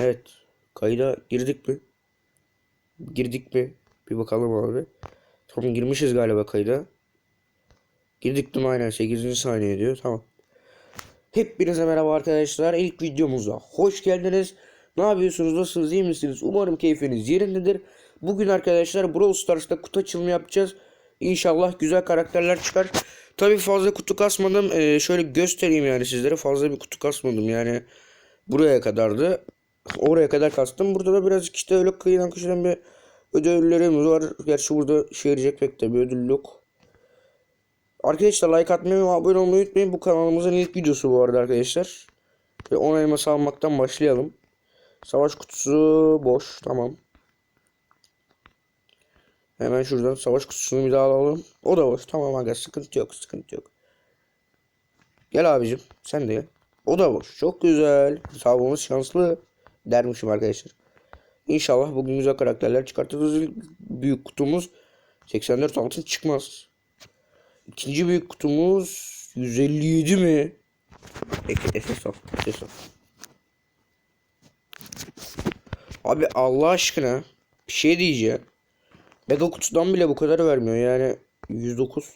Evet. Kayda girdik mi? Girdik mi? Bir bakalım abi. Tamam girmişiz galiba kayda. Girdik mi aynen 8. saniye diyor. Tamam. Hepinize merhaba arkadaşlar. İlk videomuza hoş geldiniz. Ne yapıyorsunuz? Nasılsınız? iyi misiniz? Umarım keyfiniz yerindedir. Bugün arkadaşlar Brawl Stars'ta kutu açılımı yapacağız. İnşallah güzel karakterler çıkar. Tabii fazla kutu kasmadım. Ee, şöyle göstereyim yani sizlere. Fazla bir kutu kasmadım yani. Buraya kadardı. Oraya kadar kastım. Burada da birazcık işte öyle kıyıdan köşeden bir ödüllerimiz var. Gerçi burada yarayacak pek de bir ödül yok. Arkadaşlar like atmayı ve abone olmayı unutmayın. Bu kanalımızın ilk videosu bu arada arkadaşlar. Ve 10 elması almaktan başlayalım. Savaş kutusu boş. Tamam. Hemen şuradan savaş kutusunu bir daha alalım. O da boş. Tamam aga sıkıntı yok sıkıntı yok. Gel abicim sen de gel. O da boş. Çok güzel. Sağlığımız şanslı dermişim arkadaşlar. İnşallah bugün güzel karakterler çıkartırız. Büyük kutumuz 84 altın çıkmaz. İkinci büyük kutumuz 157 mi? Peki SS al. Abi Allah aşkına bir şey diyeceğim. Mega kutudan bile bu kadar vermiyor yani 109.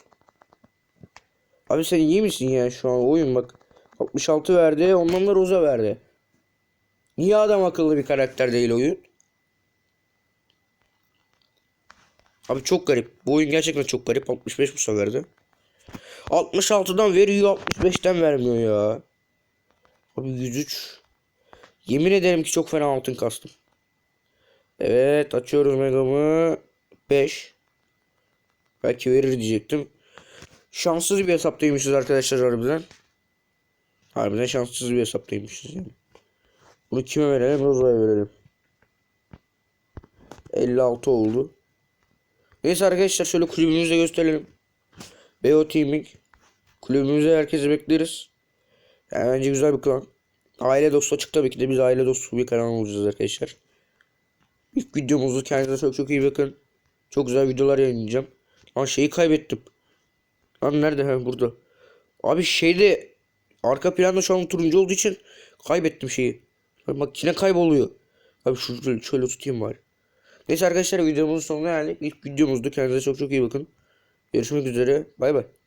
Abi sen iyi misin ya şu an oyun bak. 66 verdi ondan da Rosa verdi. Niye adam akıllı bir karakter değil oyun? Abi çok garip. Bu oyun gerçekten çok garip. 65 bu seferdi. 66'dan veriyor 65'ten vermiyor ya. Abi 103. Yemin ederim ki çok fena altın kastım. Evet açıyoruz megamı. 5. Belki verir diyecektim. Şanssız bir hesaptaymışız arkadaşlar harbiden. Harbiden şanssız bir hesaptaymışız yani. Bunu kime verelim? Roza'ya verelim. 56 oldu. Neyse arkadaşlar şöyle kulübümüzü de gösterelim. BO Teaming. Kulübümüze herkesi bekleriz. Yani bence güzel bir klan. Aile dostu açık tabii ki de biz aile dostu bir kanal olacağız arkadaşlar. İlk videomuzu kendinize çok çok iyi bakın. Çok güzel videolar yayınlayacağım. Ama şeyi kaybettim. Lan nerede? Ha burada. Abi şeyde arka planda şu an turuncu olduğu için kaybettim şeyi. Bak yine kayboluyor. Abi şöyle, şöyle tutayım bari. Neyse arkadaşlar videomuzun sonuna geldik. İlk videomuzdu. Kendinize çok çok iyi bakın. Görüşmek üzere. Bay bay.